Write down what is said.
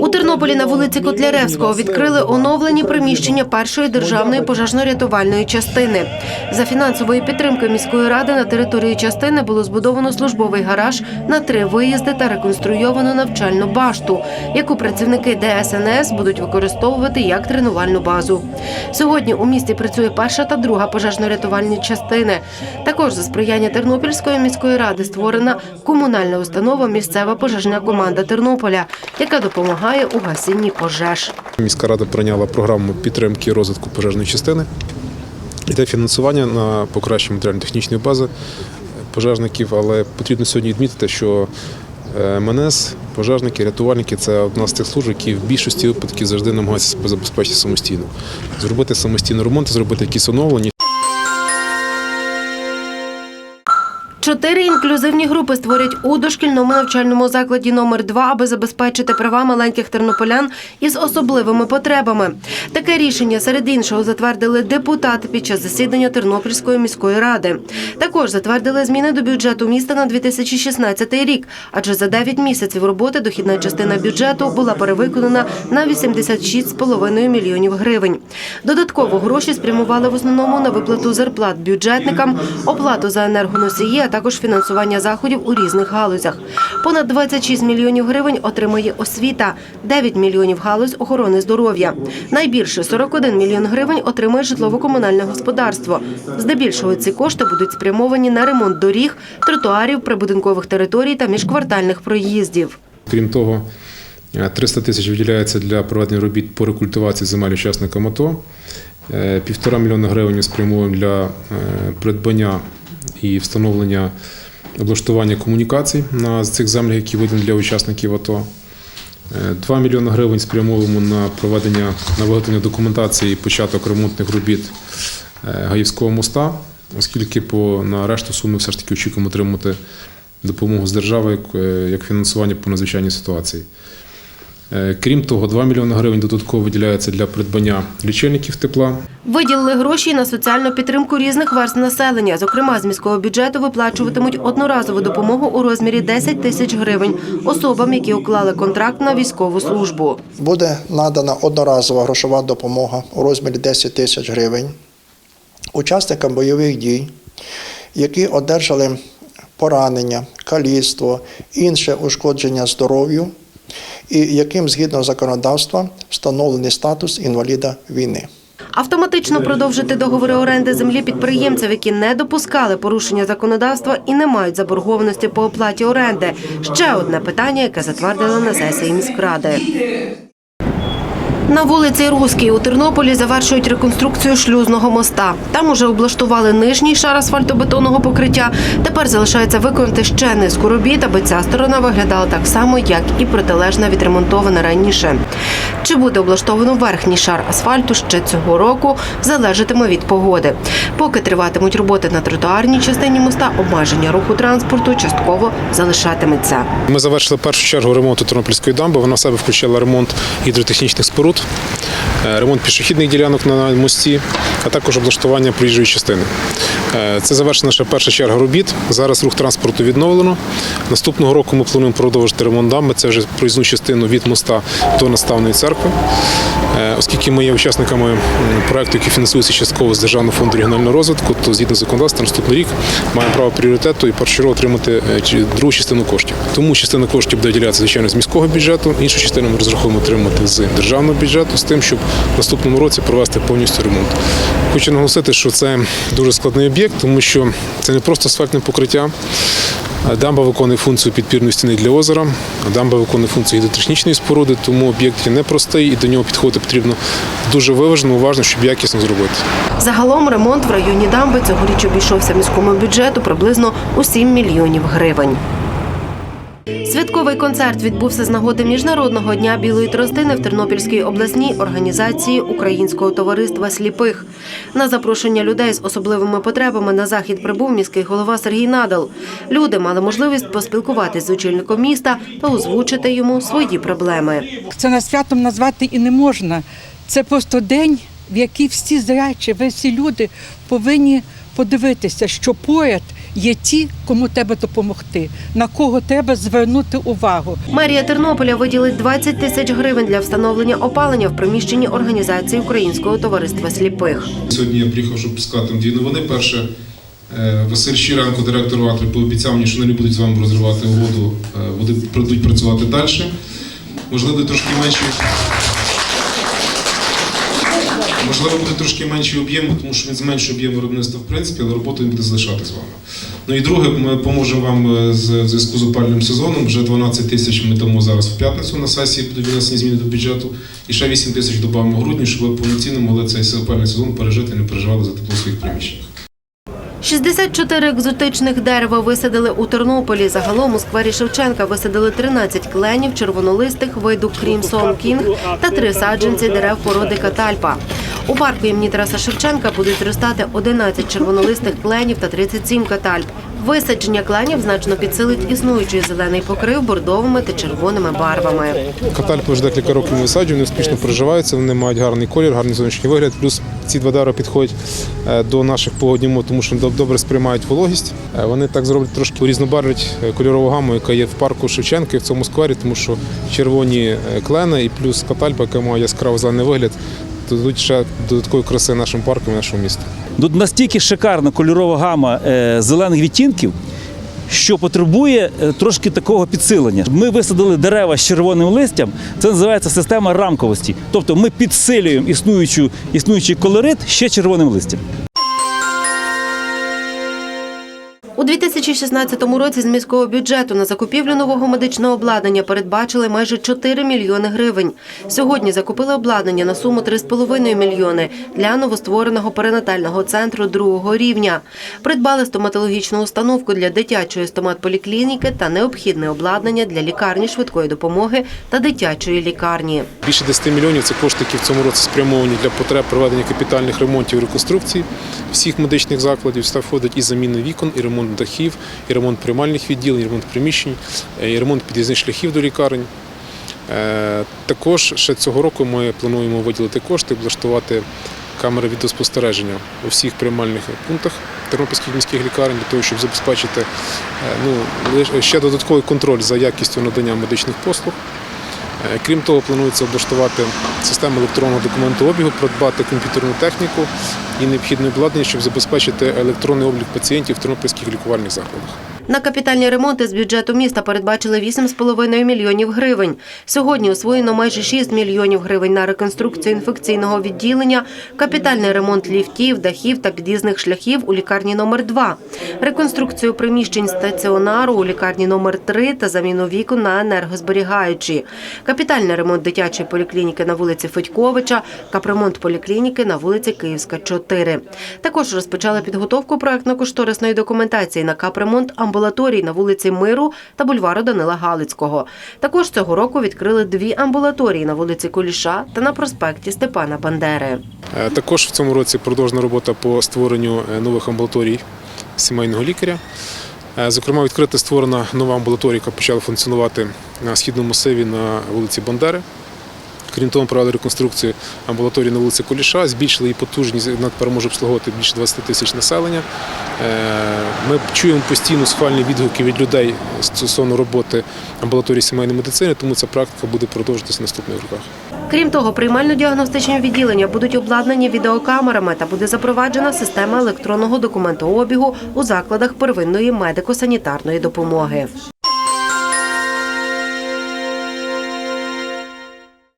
У Тернополі на вулиці Котляревського відкрили оновлені приміщення першої державної пожежно-рятувальної частини. За фінансової підтримки міської ради на території частини було збудовано службовий гараж на три виїзди та реконструйовано навчальну башту, яку працівники ДСНС будуть використовувати як тренувальну базу. Сьогодні у місті працює перша та друга пожежно-рятувальні частини. Також за сприяння Тернопільської міської ради створена комунальна установа місцева пожежна команда Тернополя, яка допомагає у гасінні пожеж. Міська рада прийняла програму підтримки розвитку пожежної частини. Йде фінансування на покращення матеріально-технічної бази пожежників, але потрібно сьогодні відмітити, що е, МНС, пожежники, рятувальники це одна з тих служб, які в більшості випадків завжди намагаються себе забезпечити самостійно. Зробити самостійно ремонт, зробити якісь оновлення. Чотири інклюзивні групи створять у дошкільному навчальному закладі номер 2 аби забезпечити права маленьких тернополян із особливими потребами. Таке рішення серед іншого затвердили депутати під час засідання Тернопільської міської ради. Також затвердили зміни до бюджету міста на 2016 рік, адже за 9 місяців роботи дохідна частина бюджету була перевиконана на 86,5 мільйонів гривень. Додатково гроші спрямували в основному на виплату зарплат бюджетникам, оплату за енергоносії, а також фінансування заходів у різних галузях. Понад 26 мільйонів гривень отримає освіта, 9 мільйонів галузь охорони здоров'я. Найбільше 41 мільйон гривень отримує житлово-комунальне господарство. Здебільшого ці кошти будуть спрямовані на ремонт доріг, тротуарів, прибудинкових територій та міжквартальних проїздів. Крім того, е, 300 тисяч виділяється для проведення робіт по рекультивації земель учасникам АТО. Е, Півтора мільйона гривень спрямуємо для е, придбання і встановлення облаштування комунікацій на цих землях, які видані для учасників АТО. Е, 2 мільйони гривень спрямовуємо на проведення на виготовлення документації і початок ремонтних робіт е, Гаївського моста, оскільки по на решту суми все ж таки очікуємо отримати допомогу з держави е, як фінансування по надзвичайній ситуації. Е, Крім того, 2 мільйони гривень додатково виділяється для придбання лічильників тепла. Виділили гроші на соціальну підтримку різних верст населення. Зокрема, з міського бюджету виплачуватимуть одноразову допомогу у розмірі 10 тисяч гривень особам, які уклали контракт на військову службу. Буде надана одноразова грошова допомога у розмірі 10 тисяч гривень учасникам бойових дій, які одержали поранення, каліцтво, інше ушкодження здоров'ю, і яким згідно законодавства встановлений статус інваліда війни. Автоматично продовжити договори оренди землі підприємців, які не допускали порушення законодавства і не мають заборгованості по оплаті оренди. Ще одне питання, яке затвердили на сесії міськради. На вулиці Руській у Тернополі завершують реконструкцію шлюзного моста. Там уже облаштували нижній шар асфальтобетонного покриття. Тепер залишається виконати ще низку робіт, аби ця сторона виглядала так само, як і протилежна відремонтована раніше. Чи буде облаштовано верхній шар асфальту ще цього року, залежатиме від погоди. Поки триватимуть роботи на тротуарній частині моста, обмеження руху транспорту частково залишатиметься. Ми завершили першу чергу ремонту Тернопільської дамби. Вона в себе включила ремонт гідротехнічних споруд, е, ремонт пішохідних ділянок на мості, а також облаштування проїжджої частини. Е, Це завершена ще перша черга робіт. Зараз рух транспорту відновлено. Наступного року ми плануємо продовжити ремонт дамби. Це вже проїзну частину від моста до наставної церкви. Е, Оскільки ми є учасниками проекту, який фінансується частково з Державного фонду регіонального розвитку, то згідно з законодавством наступний рік маємо право пріоритету і першочергово отримати е, другу частину коштів. Тому частина коштів буде виділятися, звичайно, з міського бюджету, іншу частину ми розраховуємо отримати з державного бюджету з тим, щоб в наступному році провести повністю ремонт. Хочу наголосити, що це дуже складний об'єкт, тому що це не просто асфальтне покриття. Дамба виконує функцію підпірної стіни для озера, дамба виконує функцію гідротехнічної споруди, тому об'єкт є непростий і до нього підходити потрібно дуже виважено, уважно, щоб якісно зробити. Загалом ремонт в районі дамби цьогоріч обійшовся міському бюджету приблизно у 7 мільйонів гривень. Святковий концерт відбувся з нагоди Міжнародного дня білої тростини в Тернопільській обласній організації Українського товариства сліпих. На запрошення людей з особливими потребами на захід прибув міський голова Сергій Надал. Люди мали можливість поспілкуватись з очільником міста та озвучити йому свої проблеми. Це на святом назвати і не можна. Це просто день, в який всі зрячі, всі люди повинні подивитися, що поряд є ті, кому треба допомогти, на кого треба звернути увагу. Мерія Тернополя виділить 20 тисяч гривень для встановлення опалення в приміщенні організації Українського товариства сліпих. Сьогодні я приїхав, щоб сказати вам дві новини. Перше, е, Василь Щиренко, директор Ватри, пообіцяв мені, що вони не будуть з вами розривати угоду, е, вони прийдуть працювати далі. Можливо, трошки менші. Можливо, буде трошки менший об'єм, тому що він зменшує об'єм виробництва в принципі, але роботу він буде залишати з вами. Ну і друге, ми поможемо вам е, з зв'язку з опальним сезоном. Вже 12 тисяч ми дамо зараз в п'ятницю на сесії, будуть внесені зміни до бюджету. І ще 8 тисяч додамо в грудні, щоб ви повноцінно могли цей опальний сезон пережити не переживали за тепло своїх приміщеннях. 64 екзотичних дерева висадили у Тернополі. Загалом у сквері Шевченка висадили 13 кленів червонолистих виду Крімсон Кінг та три саджанці дерев породи Катальпа. У парку імені Тараса Шевченка будуть зростати 11 червонолистих кленів та 37 катальп. Висадження кленів значно підсилить існуючий зелений покрив бордовими та червоними барвами. Катальпи вже декілька років ми висаджуємо, вони успішно проживаються, вони мають гарний колір, гарний зовнішній вигляд. Плюс ці два дерева підходять е, до наших погодних умов, тому що добре сприймають вологість. Е, Вони так зроблять трошки різнобарвлять е, кольорову гаму, яка є в парку Шевченка і в цьому сквері, тому що червоні клени і плюс катальпа, яка має яскраво зелений вигляд, дадуть ще додаткової краси нашим паркам і нашому місту. Тут настільки шикарна кольорова гама е, зелених відтінків, що потребує е, трошки такого підсилення. Ми висадили дерева з червоним листям. Це називається система рамковості. Тобто ми підсилюємо існуючу, існуючий колорит ще червоним листям. У 2016 році з міського бюджету на закупівлю нового медичного обладнання передбачили майже 4 мільйони гривень. Сьогодні закупили обладнання на суму 3,5 мільйони для новоствореного перинатального центру другого рівня. Придбали стоматологічну установку для дитячої стоматполіклініки та необхідне обладнання для лікарні швидкої допомоги та дитячої лікарні. Більше 10 мільйонів це кошти, які в цьому році спрямовані для потреб проведення капітальних ремонтів і реконструкцій всіх медичних закладів. Сюди входить і заміна вікон, і ремонт дахів, і ремонт приймальних відділень, і ремонт приміщень, е, і ремонт під'їзних шляхів до лікарень. Е, Також ще цього року ми плануємо виділити кошти, облаштувати камери відеоспостереження у всіх приймальних пунктах тернопільських міських лікарень для того, щоб забезпечити е, ну, ще додатковий контроль за якістю надання медичних послуг. Е, Крім того, планується облаштувати систему електронного документообігу, придбати комп'ютерну техніку і необхідне обладнання, щоб забезпечити електронний облік пацієнтів в тернопільських лікувальних закладах. На капітальні ремонти з бюджету міста передбачили 8,5 мільйонів гривень. Сьогодні освоєно майже 6 мільйонів гривень на реконструкцію інфекційного відділення, капітальний ремонт ліфтів, дахів та під'їзних шляхів у лікарні номер 2 реконструкцію приміщень стаціонару у лікарні номер 3 та заміну вікон на енергозберігаючі, капітальний ремонт дитячої поліклініки на вулиці Федьковича, капремонт поліклініки на вулиці Київська, 4. Також розпочали підготовку проектно-кошторисної документації на капремонт амбулаторій на вулиці Миру та бульвару Данила Галицького. Також цього року відкрили дві амбулаторії на вулиці Куліша та на проспекті Степана Бандери. Е, Також в цьому році продовжена робота по створенню е, нових амбулаторій сімейного лікаря. Е, Зокрема, відкрита створена нова амбулаторія, яка почала функціонувати на східному масиві на вулиці Бандери. Крім того, провели реконструкцію амбулаторії на вулиці Куліша, збільшили її потужність, вона може обслуговувати більше 20 тисяч населення. Е, Ми чуємо постійно схвальні відгуки від людей стосовно роботи амбулаторії сімейної медицини, тому ця практика буде продовжуватися в наступних роках. Крім того, приймально-діагностичні відділення будуть обладнані відеокамерами та буде запроваджена система електронного документообігу у закладах первинної медико-санітарної допомоги.